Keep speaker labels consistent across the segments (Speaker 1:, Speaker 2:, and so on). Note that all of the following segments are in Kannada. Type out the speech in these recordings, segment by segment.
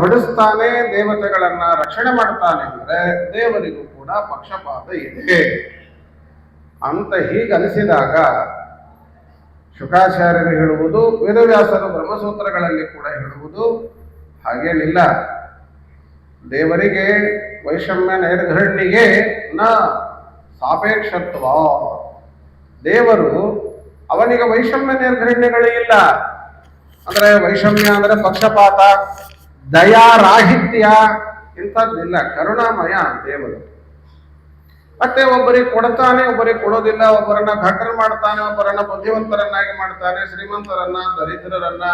Speaker 1: ಹೊಡಿಸ್ತಾನೆ, ದೇವತೆಗಳನ್ನ ರಕ್ಷಣೆ ಮಾಡ್ತಾನೆ ಅಂದ್ರೆ ದೇವರಿಗೂ ಕೂಡ ಪಕ್ಷಪಾತ ಇದೆ. ಅಂತ ಹೀಗೆ ಅನಿಸಿದಾಗ ಶುಕಾಚಾರ್ಯರು ಹೇಳುವುದು, ವೇದವ್ಯಾಸರು ಬ್ರಹ್ಮಸೂತ್ರಗಳಲ್ಲಿ ಕೂಡ ಹೇಳುವುದು ಹಾಗೇನಿಲ್ಲ. ದೇವರಿಗೆ, ವೈಷಮ್ಯ ನೈರ್ಘಣ್ಣಿಗೆ ನ ಸಾಪೇಕ್ಷತ್ವ. ದೇವರು ಅವನಿಗೆ ವೈಷಮ್ಯ ನಿರ್ಘಣ್ಯಗಳೇ ಇಲ್ಲ. ಅಂದ್ರೆ ವೈಷಮ್ಯ ಅಂದ್ರೆ ಪಕ್ಷಪಾತ ದಯಾರಾಹಿತ್ಯ ಇಂಥದ್ದಿಲ್ಲ, ಕರುಣಾಮಯ ದೇವರು. ಮತ್ತೆ ಒಬ್ಬರಿಗೆ ಕೊಡ್ತಾನೆ, ಒಬ್ಬರಿಗೆ ಕೊಡೋದಿಲ್ಲ, ಒಬ್ಬರನ್ನ ಭಟ್ರು ಮಾಡ್ತಾನೆ, ಒಬ್ಬರನ್ನ ಬುದ್ಧಿವಂತರನ್ನಾಗಿ ಮಾಡ್ತಾನೆ, ಶ್ರೀಮಂತರನ್ನ, ದರಿದ್ರರನ್ನ,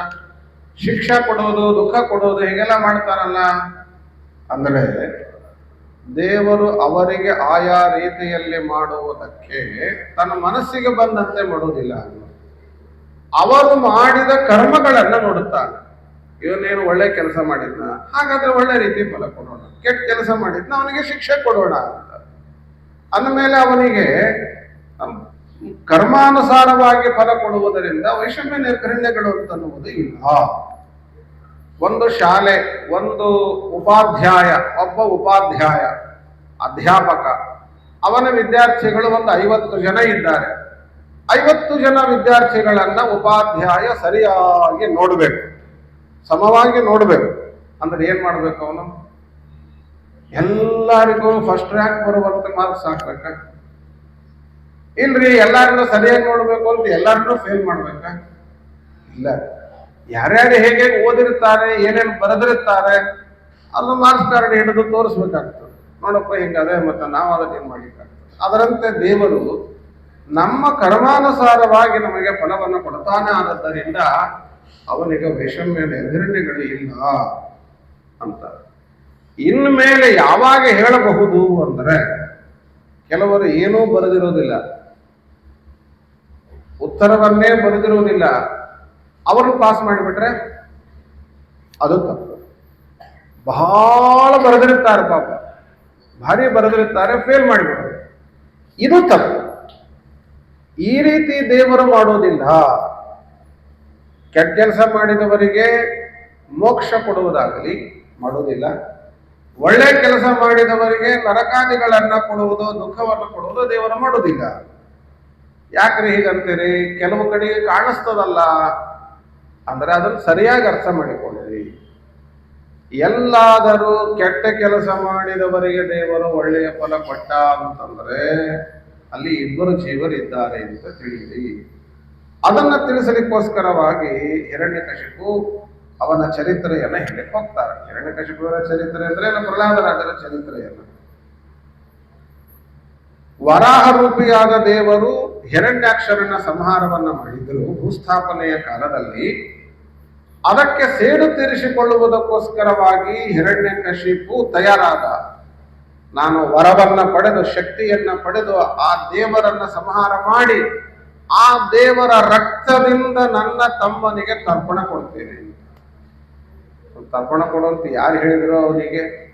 Speaker 1: ಶಿಕ್ಷೆ ಕೊಡೋದು, ದುಃಖ ಕೊಡೋದು, ಹೀಗೆಲ್ಲ ಮಾಡ್ತಾರಲ್ಲ. ಅಂದರೆ ದೇವರು ಅವರಿಗೆ ಆಯಾ ರೀತಿಯಲ್ಲಿ ಮಾಡುವುದಕ್ಕೆ ತನ್ನ ಮನಸ್ಸಿಗೆ ಬಂದಂತೆ ಮಾಡುವುದಿಲ್ಲ. ಅವರು ಮಾಡಿದ ಕರ್ಮಗಳನ್ನು ನೋಡುತ್ತಾನೆ ಇವನೇನು ಒಳ್ಳೆ ಕೆಲಸ ಮಾಡಿದ್ನ? ಹಾಗಾದ್ರೆ ಒಳ್ಳೆ ರೀತಿ ಫಲ ಕೊಡೋಣ. ಕೆಟ್ಟ ಕೆಲಸ ಮಾಡಿದ್ನ, ಅವನಿಗೆ ಶಿಕ್ಷೆ ಕೊಡೋಣ ಅಂತ. ಅಂದಮೇಲೆ ಅವನಿಗೆ ಕರ್ಮಾನುಸಾರವಾಗಿ ಫಲ ಕೊಡುವುದರಿಂದ ವೈಷಮ್ಯ ನಿರ್ಗಣ್ಯಗಳು ಅಂತನ್ನುವುದು ಇಲ್ಲ. ಒಂದು ಶಾಲೆ, ಒಂದು ಉಪಾಧ್ಯಾಯ, ಒಬ್ಬ ಉಪಾಧ್ಯಾಯ, ಅಧ್ಯಾಪಕ, ಅವನ ವಿದ್ಯಾರ್ಥಿಗಳು ಒಂದು ಐವತ್ತು ಜನ ಇದ್ದಾರೆ. ಐವತ್ತು ಜನ ವಿದ್ಯಾರ್ಥಿಗಳನ್ನ ಉಪಾಧ್ಯಾಯ ಸರಿಯಾಗಿ ನೋಡ್ಬೇಕು. ಸಮವಾಗಿ ನೋಡಬೇಕು. ಅಂದ್ರೆ ಏನು ಮಾಡ್ಬೇಕು ಅವನು? ಎಲ್ಲರಿಗೂ ಫಸ್ಟ್ ರ್ಯಾಂಕ್ ಬರುವಂತ ಮಾರ್ಕ್ಸ್ ಹಾಕ್ಬೇಕ ಇಲ್ರಿ, ಎಲ್ಲರನ್ನು ಸರಿಯಾಗಿ ನೋಡಬೇಕು ಅಂತ ಎಲ್ಲರನ್ನೂ ಫೇಲ್ ಮಾಡ್ಬೇಕ? ಇಲ್ಲ. ಯಾರ್ಯಾರು ಹೇಗೆ ಓದಿರ್ತಾರೆ, ಏನೇನು ಬರೆದಿರ್ತಾರೆ ಅದು ಮಾರ್ಕ್ಸ್ ಕಾರ್ಡ್ ಹಿಡಿದು ತೋರಿಸ್ಬೇಕಾಗ್ತದೆ. ನೋಡಪ್ಪ ಹಿಂಗದೆ ಮತ್ತೆ ನಾವು ಅದಕ್ಕೆ ಏನ್ ಮಾಡ್ಲಿಕ್ಕಾಗ್ತದೆ? ಅದರಂತೆ ದೇವರು ನಮ್ಮ ಕರ್ಮಾನುಸಾರವಾಗಿ ನಮಗೆ ಫಲವನ್ನು ಕೊಡ್ತಾನೆ ಆದದ್ದರಿಂದ ಅವನಿಗೆ ವೈಷಮ್ಯ ನಿರ್ಧರಣೆಗಳು ಇಲ್ಲ ಅಂತ. ಇನ್ಮೇಲೆ ಯಾವಾಗ ಹೇಳಬಹುದು ಅಂದರೆ, ಕೆಲವರು ಏನೂ ಬರೆದಿರೋದಿಲ್ಲ. ಉತ್ತರವನ್ನೇ ಬರೆದಿರುವುದಿಲ್ಲ ಅವರು ಪಾಸ್ ಮಾಡಿಬಿಟ್ರೆ ಅದು ತಪ್ಪು. ಬಹಳ ಬರೆದಿರುತ್ತಾರೆ ಪಾಪ. ಭಾರಿ ಬರೆದಿರುತ್ತಾರೆ ಫೇಲ್ ಮಾಡಿಬಿಟ್ರು. ಇದು ತಪ್ಪು. ಈ ರೀತಿ ದೇವರು ಮಾಡೋದಿಲ್ಲ. ಕೆಟ್ಟ ಕೆಲಸ ಮಾಡಿದವರಿಗೆ ಮೋಕ್ಷ ಕೊಡುವುದಾಗಲಿ, ಮಾಡುವುದಿಲ್ಲ. ಒಳ್ಳೆ ಕೆಲಸ ಮಾಡಿದವರಿಗೆ ನರಕಾದಿಗಳನ್ನು ಕೊಡುವುದು, ದುಃಖವನ್ನು ಕೊಡುವುದು ದೇವರು ಮಾಡುವುದಿಲ್ಲ. ಯಾಕ್ರಿ ಹೀಗಂತೀರಿ? ಕೆಲವು ಕಡೆಗೆ ಕಾಣಿಸ್ತದಲ್ಲ. ಅಂದ್ರೆ ಅದನ್ನು ಸರಿಯಾಗಿ ಅರ್ಥ ಮಾಡಿಕೊಳ್ಳಿರಿ. ಎಲ್ಲಾದರೂ ಕೆಟ್ಟ ಕೆಲಸ ಮಾಡಿದವರಿಗೆ ದೇವರು ಒಳ್ಳೆಯ ಫಲ ಕೊಟ್ಟ ಅಂತಂದ್ರೆ ಅಲ್ಲಿ ಇಬ್ಬರು ಜೀವರಿದ್ದಾರೆ ಅಂತ ತಿಳಿಯಿರಿ. ಅದನ್ನ ತಿಳಿಸಲಿಕ್ಕೋಸ್ಕರವಾಗಿ ಹಿರಣ್ಯಕಶಿಪು ಅವನ ಚರಿತ್ರೆಯನ್ನ ಹೇಳಕ್ಕೆ ಹೋಗ್ತಾರೆ. ಹಿರಣ್ಯಕಶಿಪುವರ ಚರಿತ್ರೆ ಅಂದ್ರೆ ಪ್ರಹ್ಲಾದರಾಜರ ಚರಿತ್ರೆಯನ್ನ. ವರಾಹ ದೇವರು ಹಿರಣ್ಯಾಕ್ಷರನ ಸಂಹಾರವನ್ನ ಮಾಡಿದ್ರು ಭೂಸ್ಥಾಪನೆಯ ಕಾಲದಲ್ಲಿ. ಅದಕ್ಕೆ ಸೇಡು ತೀರಿಸಿಕೊಳ್ಳುವುದಕ್ಕೋಸ್ಕರವಾಗಿ ಹಿರಣ್ಯಕಶಿಪು ತಯಾರಾದ ನಾನು ವರವನ್ನ ಪಡೆದು, ಶಕ್ತಿಯನ್ನ ಪಡೆದು ಆ ದೇವರನ್ನ ಸಂಹಾರ ಮಾಡಿ ಆ ದೇವರ ರಕ್ತದಿಂದ ನನ್ನ ತಮ್ಮನಿಗೆ ತರ್ಪಣ ಕೊಡ್ತೇನೆ. ತರ್ಪಣ ಕೊಡುವಂತ ಯಾರು ಹೇಳಿದ್ರು ಅವನಿಗೆ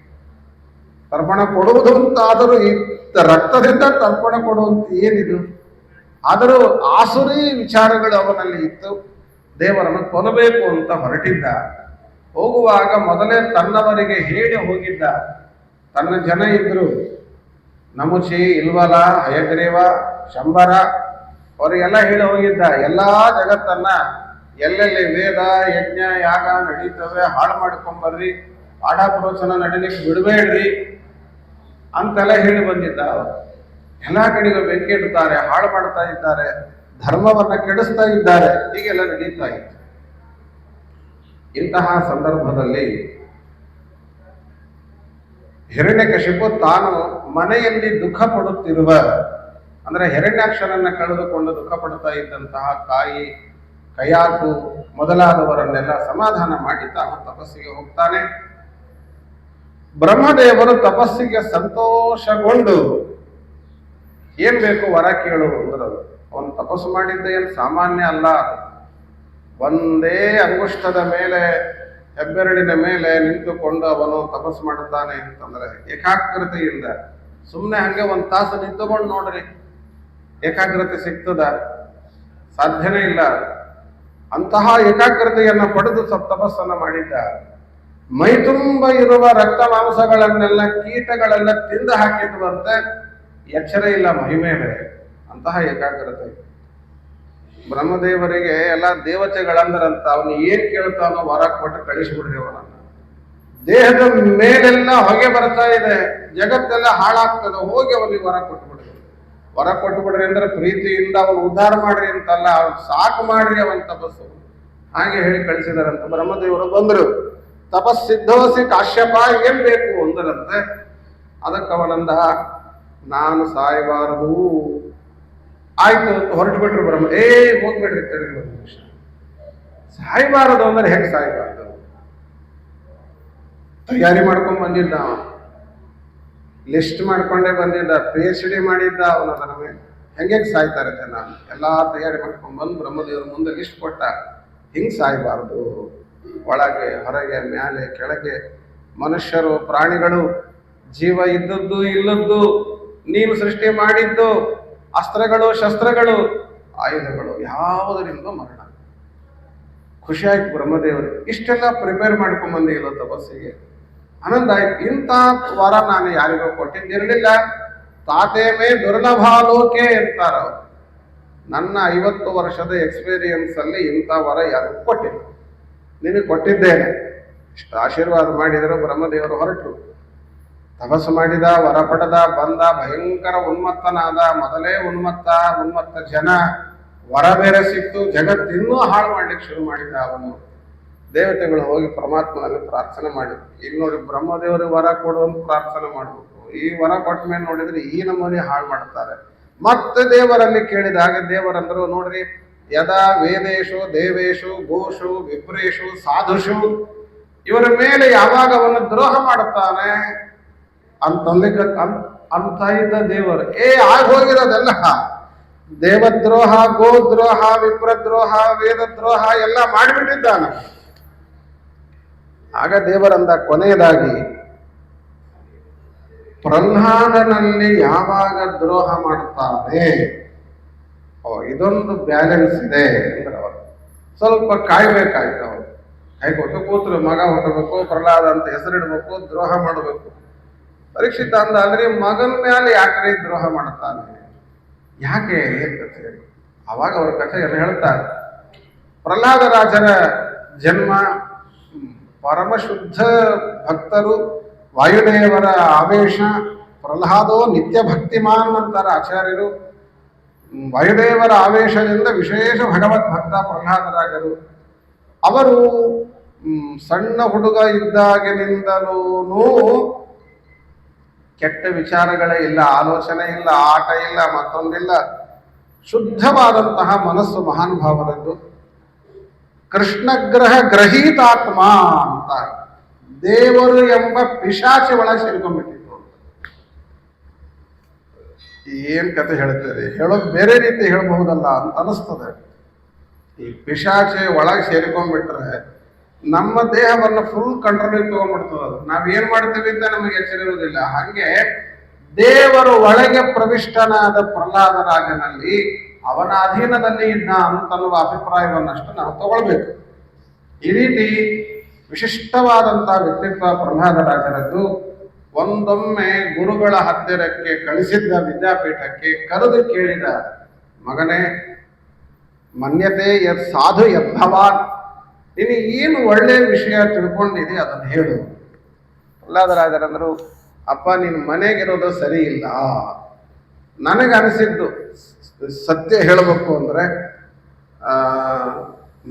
Speaker 1: ತರ್ಪಣ ಕೊಡುವುದು ಅಂತ ಆದರೂ ಈ ರಕ್ತದಿಂದ ತರ್ಪಣ ಕೊಡುವಂತ ಏನಿದು? ಆದರೂ ಆಸುರಿ ವಿಚಾರಗಳು ಅವನಲ್ಲಿ ಇತ್ತು. ದೇವರನ್ನು ಕೊಲ್ಲಬೇಕು ಅಂತ ಹೊರಟಿದ್ದ. ಹೋಗುವಾಗ ಮೊದಲೇ ತನ್ನವರಿಗೆ ಹೇಳಿ ಹೋಗಿದ್ದ. ತನ್ನ ಜನ ಇದ್ರು. ನಮುಚಿ ಇಲ್ವಲ, ಹಯಗ್ರೀವ, ಶಂಬರ ಅವರಿಗೆಲ್ಲ ಹೇಳಿ ಹೋಗಿದ್ದ, ಎಲ್ಲಾ ಜಗತ್ತನ್ನ ಎಲ್ಲೆಲ್ಲಿ ವೇದ, ಯಜ್ಞ, ಯಾಗ ನಡೀತವೆ, ಹಾಳು ಮಾಡ್ಕೊಂಬರ್ರಿ ಆಡ ಪ್ರವಚನ ನಡೀಲಿಕ್ಕೆ ಬಿಡಬೇಡ್ರಿ ಅಂತೆಲ್ಲ ಹೇಳಿ ಬಂದಿದ್ದ ಅವರು. ಎಲ್ಲ ಕಡೆಗೂ ಬೆಂಕಿ ಇಡ್ತಾರೆ ಹಾಳು ಮಾಡ್ತಾ ಇದ್ದಾರೆ, ಧರ್ಮವನ್ನ ಕೆಡಿಸ್ತಾ ಇದ್ದಾರೆ, ಹೀಗೆಲ್ಲ ನಡೀತಾ ಇತ್ತು. ಇಂತಹ ಸಂದರ್ಭದಲ್ಲಿ ಹಿರಣ್ಯಕಶಿಪು ತಾನು ಮನೆಯಲ್ಲಿ ದುಃಖ ಪಡುತ್ತಿರುವ ಅಂದ್ರೆ ಹೆರಣ್ಯಾಕ್ಷರನ್ನು ಕಳೆದುಕೊಂಡು ದುಃಖ ಪಡ್ತಾ ಇದ್ದಂತಹ ತಾಯಿ ಕಯಾಕು ಮೊದಲಾದವರನ್ನೆಲ್ಲ ಸಮಾಧಾನ ಮಾಡಿ ತಾನು ತಪಸ್ಸಿಗೆ ಹೋಗ್ತಾನೆ. ಬ್ರಹ್ಮದೇವರು ತಪಸ್ಸಿಗೆ ಸಂತೋಷಗೊಂಡು ಏನ್ ಬೇಕು ವರ ಕೇಳು ಅಂದ್ರದು ಅವನು ತಪಸ್ಸು ಮಾಡಿದ್ದ ಏನು ಸಾಮಾನ್ಯ ಅಲ್ಲ ಒಂದೇ ಅಂಗುಷ್ಟದ ಮೇಲೆ, ಹೆಬ್ಬೆರಳಿನ ಮೇಲೆ ನಿಂತುಕೊಂಡು ಅವನು ತಪಸ್ಸು ಮಾಡುತ್ತಾನೆ ಅಂತಂದ್ರೆ ಏಕಾಗ್ರತೆಯಿಂದ ಸುಮ್ಮನೆ ಹಂಗೆ ಒಂದು ತಾಸು ನಿಂತುಕೊಂಡು ನೋಡ್ರಿ. ಏಕಾಗ್ರತೆ ಸಿಗ್ತದ? ಸಾಧ್ಯನೇ ಇಲ್ಲ. ಅಂತಹ ಏಕಾಗ್ರತೆಯನ್ನು ಪಡೆದು ಸ್ವಲ್ಪ ತಪಸ್ಸನ್ನ ಮಾಡಿದ್ದ. ಮೈ ತುಂಬ ಇರುವ ರಕ್ತ ಮಾಂಸಗಳನ್ನೆಲ್ಲ ಕೀಟಗಳೆಲ್ಲ ತಿಂದು ಹಾಕಿದ್ವಂತೆ ಎಚ್ಚರ ಇಲ್ಲ ಮೈ ಮೇಲೆ. ಅಂತಹ ಏಕಾಗ್ರತೆ. ಬ್ರಹ್ಮದೇವರಿಗೆ ಎಲ್ಲ ದೇವತೆಗಳಂದ್ರಂತ ಅವನು ಏನ್ ಕೇಳ್ತಾನೋ ವರ ಕೊಟ್ಟು ಕಳಿಸ್ಬಿಡ್ರಿ ಅವನನ್ನ. ದೇಹದ ಮೇಲೆಲ್ಲ ಹೊಗೆ ಬರ್ತಾ ಇದೆ. ಜಗತ್ತೆಲ್ಲ ಹಾಳಾಗ್ತದೆ. ಹೋಗಿ ಅವನಿಗೆ ವರ ಕೊಟ್ಬಿಡ್ರಿ ವರ ಕೊಟ್ಬಿಡ್ರಿ ಅಂದ್ರೆ ಪ್ರೀತಿಯಿಂದ ಅವನು ಉದ್ಧಾರ ಮಾಡ್ರಿ ಅಂತಲ್ಲ ಅವ್ನು ಸಾಕು ಮಾಡ್ರಿ ಅವನ್ ತಪಸ್ಸು. ಹಾಗೆ ಹೇಳಿ ಕಳಿಸಿದಾರಂತ. ಬ್ರಹ್ಮದೇವರು ಬಂದ್ರು. ತಪಸ್ಸಿದ್ಧವಸಿ ಕಾಶ್ಯಪ ಏನ್ ಬೇಕು ಅಂದರಂತೆ. ಅದಕ್ಕೆ ಅವನಂದ, ನಾನು ಸಾಯಬಾರದು. ಆಯ್ತು ಹೊರಟು ಬಿಟ್ರು ಬ್ರಹ್ಮ. ಏ ಹೋಗ್ಬಿಡ್ರಿ ತಡೀರಿ ಒಂದು ನಿಮಿಷ ಸಾಯಬಾರದು ಅಂದ್ರೆ ಹೆಂಗೆ ಸಾಯಬಾರದು? ತಯಾರಿ ಮಾಡ್ಕೊಂಡ್ ಬಂದಿದ್ದ ಲಿಸ್ಟ್ ಮಾಡ್ಕೊಂಡೇ ಬಂದಿದ್ದ ಪಿ ಎಚ್ ಡಿ ಮಾಡಿದ್ದ ಅವನ ಅದರ ಮೇಲೆ ಹೆಂಗೆ ಸಾಯ್ತಾರೆ ಜನ? ಎಲ್ಲ ತಯಾರಿ ಮಾಡ್ಕೊಂಡು ಬಂದು ಬ್ರಹ್ಮದೇವ್ರ ಮುಂದೆ ಲಿಸ್ಟ್ ಕೊಟ್ಟ. ಹಿಂಗ್ ಸಾಯ್ಬಾರ್ದು. ಒಳಗೆ, ಹೊರಗೆ ಮೇಲೆ ಕೆಳಗೆ. ಮನುಷ್ಯರು, ಪ್ರಾಣಿಗಳು, ಜೀವ ಇದ್ದದ್ದು ಇಲ್ಲದ್ದು, ನೀನು ಸೃಷ್ಟಿ ಮಾಡಿದ್ದು, ಅಸ್ತ್ರಗಳು, ಶಸ್ತ್ರಗಳು, ಆಯುಧಗಳು ಯಾವುದರಿಂದ ಮರಣ? ಖುಷಿಯಾಯ್ತು ಬ್ರಹ್ಮದೇವರು. ಇಷ್ಟೆಲ್ಲ ಪ್ರಿಪೇರ್ ಮಾಡ್ಕೊಂಡ್ ಬಂದಿಲ್ಲ ತಪಸ್ಸಿಗೆ. ಆನಂದ ಇಂಥ ವರ ನಾನು ಯಾರಿಗೂ ಕೊಟ್ಟಿದ್ದಿರಲಿಲ್ಲ. ತಾತೇಮೇ ದುರ್ಲಭಾಲೋಕೆ ಅಂತಾರ. ನನ್ನ ಐವತ್ತು ವರ್ಷದ ಎಕ್ಸ್ಪೀರಿಯನ್ಸ್ ಅಲ್ಲಿ ಇಂಥ ವರ ಯಾರಿಗೂ ಕೊಟ್ಟಿಲ್ಲ. ನಿನಗೆ ಕೊಟ್ಟಿದ್ದೇನೆ. ಇಷ್ಟು ಆಶೀರ್ವಾದ ಮಾಡಿದರು ಬ್ರಹ್ಮದೇವರು ಹೊರಟರು. ತಪಸ್ಸು ಮಾಡಿದ, ವರ ಪಡೆದ, ಬಂದ, ಭಯಂಕರ ಉನ್ಮತ್ತನಾದ, ಮೊದಲೇ ಉನ್ಮತ್ತ ಉನ್ಮತ್ತ ಜನ, ವರ ಬೇರೆ ಸಿಕ್ತು, ಜಗತ್ತಿನ್ನೂ ಹಾಳು ಮಾಡ್ಲಿಕ್ಕೆ ಶುರು ಮಾಡಿದ ಅವನು. ದೇವತೆಗಳು ಹೋಗಿ ಪರಮಾತ್ಮನಲ್ಲಿ ಪ್ರಾರ್ಥನೆ ಮಾಡಿದ್ರು. ಈಗ ನೋಡಿ ಬ್ರಹ್ಮದೇವರಿಗೆ ವರ ಕೊಡುವಂತ ಪ್ರಾರ್ಥನೆ ಮಾಡಬೇಕು. ಈ ವರ ಕೊಟ್ಟ ಮೇಲೆ ನೋಡಿದ್ರೆ ಈ ನಮೂನೆ ಹಾಳು ಮಾಡ್ತಾರೆ. ಮತ್ತೆ ದೇವರಲ್ಲಿ ಕೇಳಿದಾಗ ದೇವರಂದ್ರು ನೋಡ್ರಿ, ಯದಾ ವೇದೇಶು ದೇವೇಶು ಗೋಷು ವಿಪ್ರೇಶು ಸಾಧುಷು, ಇವರ ಮೇಲೆ ಯಾವಾಗ ಅವನು ದ್ರೋಹ ಮಾಡುತ್ತಾನೆ ಅಂತಂದ್ರೆ ಅನ್- ಅಂತ ಇದ್ದ ದೇವರು. ಏ, ಆಗ ಹೋಗಿರೋದೆಲ್ಲ ದೇವದ್ರೋಹ, ಗೋದ್ರೋಹ, ವಿಪ್ರದ್ರೋಹ, ವೇದದ್ರೋಹ ಎಲ್ಲ ಮಾಡಿಬಿಟ್ಟಿದ್ದಾನೆ. ಆಗ ದೇವರಂದ ಕೊನೆಯದಾಗಿ, ಪ್ರಹ್ಲಾದನಲ್ಲಿ ಯಾವಾಗ ದ್ರೋಹ ಮಾಡ್ತಾನೆ ಓ, ಇದೊಂದು ಬ್ಯಾಲೆನ್ಸ್ ಇದೆ ಅಂದ್ರೆ ಸ್ವಲ್ಪ ಕಾಯ್ಬೇಕಾಯ್ತು ಅವರು. ಕಾಯ್ಕೊಟ್ಟು ಕೂತರು, ಮಗ ಹುಟ್ಟಬೇಕು, ಪ್ರಹ್ಲಾದ ಅಂತ ಹೆಸರಿಡ್ಬೇಕು, ದ್ರೋಹ ಮಾಡಬೇಕು. ಪರೀಕ್ಷಿತ ಅಂದ ಅಂದ್ರೆ ಮಗನ ಮೇಲೆ ಯಾಕ್ರಿ ದ್ರೋಹ ಮಾಡ್ತಾನೆ? ಯಾಕೆ ಕಥೆ ಅವಾಗ ಅವ್ರ ಕಥೆಯನ್ನು ಹೇಳ್ತಾರೆ, ಪ್ರಹ್ಲಾದ ರಾಜನ ಜನ್ಮ ಪರಮಶುದ್ಧ ಭಕ್ತರು ವಾಯುದೇವರ ಆವೇಶ, ಪ್ರಹ್ಲಾದೋ ನಿತ್ಯ ಭಕ್ತಿಮಾನ್ ಅಂತಾರೆ ಆಚಾರ್ಯರು. ವಾಯುದೇವರ ಆವೇಶದಿಂದ ವಿಶೇಷ ಭಗವತ್ ಭಕ್ತ ಪ್ರಹ್ಲಾದರಾಜರು ಅವರು ಸಣ್ಣ ಹುಡುಗ ಇದ್ದಾಗಿನಿಂದಲೂ ಕೆಟ್ಟ ವಿಚಾರಗಳೇ ಇಲ್ಲ, ಆಲೋಚನೆ ಇಲ್ಲ, ಆಟ ಇಲ್ಲ, ಮತ್ತೊಂದಿಲ್ಲ, ಶುದ್ಧವಾದಂತಹ ಮನಸ್ಸು ಮಹಾನ್ ಭಾವರದ್ದು ಕೃಷ್ಣಗ್ರಹ ಗ್ರಹೀತಾತ್ಮ ಅಂತ. ದೇವರು ಎಂಬ ಪಿಶಾಚಿ ಒಳಗೆ ಸೇರ್ಕೊಂಡ್ಬಿಟ್ಟಿದ್ರು. ಏನ್ ಕತೆ ಹೇಳ್ತಾರೆ ಹೇಳೋದು ಬೇರೆ ರೀತಿ ಹೇಳಬಹುದಲ್ಲ ಅಂತ ಅನಿಸ್ತದೆ. ಈ ಪಿಶಾಚಿ ಒಳಗೆ ಸೇರ್ಕೊಂಡ್ಬಿಟ್ರೆ ನಮ್ಮ ದೇಹವನ್ನು ಫುಲ್ ಕಂಟ್ರೋಲ್ ತಗೊಂಡ್ಬಿಡ್ತದೆ ನಾವ್ ಏನ್ ಮಾಡ್ತೀವಿ ಅಂತ ನಮಗೆ ಎಚ್ಚರಿರುವುದಿಲ್ಲ ಹಾಗೆ ದೇವರು ಒಳಗೆ ಪ್ರವಿಷ್ಟನಾದ ಪ್ರಹ್ಲಾದ ರಾಜನಲ್ಲಿ ಅವನ ಅಧೀನದಲ್ಲಿ ಇದ್ದ ಅಂತನ್ನುವ ಅಭಿಪ್ರಾಯವನ್ನಷ್ಟು ನಾವು ತಗೊಳ್ಬೇಕು. ಈ ರೀತಿ ವಿಶಿಷ್ಟವಾದಂತಹ ವ್ಯಕ್ತಿತ್ವ ಪ್ರಹ್ಲಾದ ರಾಜರದ್ದು ಒಂದೊಮ್ಮೆ ಗುರುಗಳ ಹತ್ತಿರಕ್ಕೆ ಕಳಿಸಿದ್ದ ವಿದ್ಯಾಪೀಠಕ್ಕೆ ಕರೆದು ಕೇಳಿದ ಮಗನೇ, ಮನ್ಯತೆ ಯತ್ ಸಾಧು ಯದ್ಭವಾನ್ ನೀನು ಏನು ಒಳ್ಳೆಯ ವಿಷಯ ತಿಳ್ಕೊಂಡಿದೆ ಅದನ್ನು ಹೇಳು. ಪ್ರಹ್ಲಾದರಾಜರಂದ್ರು, ಅಪ್ಪ ನಿನ್ನ ಮನೆಗಿರೋದು ಸರಿ ಇಲ್ಲ ನನಗೆ ಅನಿಸಿದ್ದು ಸ- ಸತ್ಯ ಹೇಳಬೇಕು ಅಂದ್ರೆ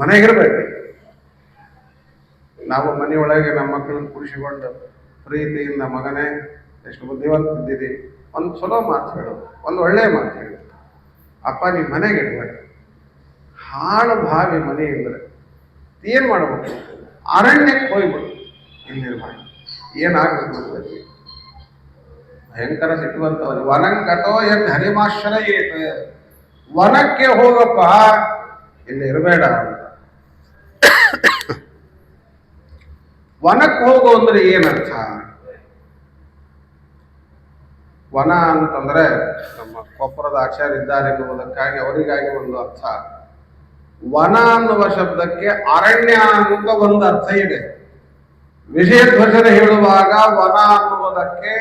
Speaker 1: ಮನೆಗಿರ್ಬೇಕು. ನಾವು ಮನೆಯೊಳಗೆ ನಮ್ಮ ಮಕ್ಕಳನ್ನ ಕುಡಿಸಿಕೊಂಡು ಪ್ರೀತಿಯಿಂದ ಮಗನೇ, ಎಷ್ಟು ಬುದ್ಧಿವಂತ ಇದ್ದೀರಿ? ಒಂದು ಚಲೋ ಮಾತು ಹೇಳು, ಒಂದು ಒಳ್ಳೆಯ ಮಾತು ಹೇಳು. ಅಪ್ಪ ನೀ ಮನೆಗೆ ಇಡಬೇಡ ಹಾಳು ಭಾವಿ ಮನೆ ಇದ್ರೆ ಏನು ಮಾಡಬೇಕು? ಅರಣ್ಯಕ್ಕೆ ಹೋಗ್ಬಿಡು. ನಿರ್ಮಾಣ ಏನಾಗಬೇಕು ಗೊತ್ತೈತಿ? ಭಯಂಕರ ಸಿಟ್ಟುವಂಥವ್ರು ವನಂಗತೋ ಎನ್ ಹರಿಮಾಶ್ರಯೇತ ವನಕ್ಕೆ ಹೋಗಪ್ಪ. ಇಲ್ಲಿ ಇರಬೇಡ ವನಕ್ಕೆ ಹೋಗು ಅಂದ್ರೆ ಏನರ್ಥ? ವನ ಅಂತಂದ್ರೆ ನಮ್ಮ ಕೊಪ್ಪರದ ಆಚಾರ್ಯ ಇದ್ದಾರೆ ಎನ್ನುವುದಕ್ಕಾಗಿ ಅವರಿಗಾಗಿ ಒಂದು ಅರ್ಥ. ವನ ಅನ್ನುವ ಶಬ್ದಕ್ಕೆ ಅರಣ್ಯ ಅಂತ ಒಂದು ಅರ್ಥ ಇದೆ. ವಿಜಯಧ್ವಜರು ಹೇಳುವಾಗ ವನ ಅನ್ನುವುದಕ್ಕೆ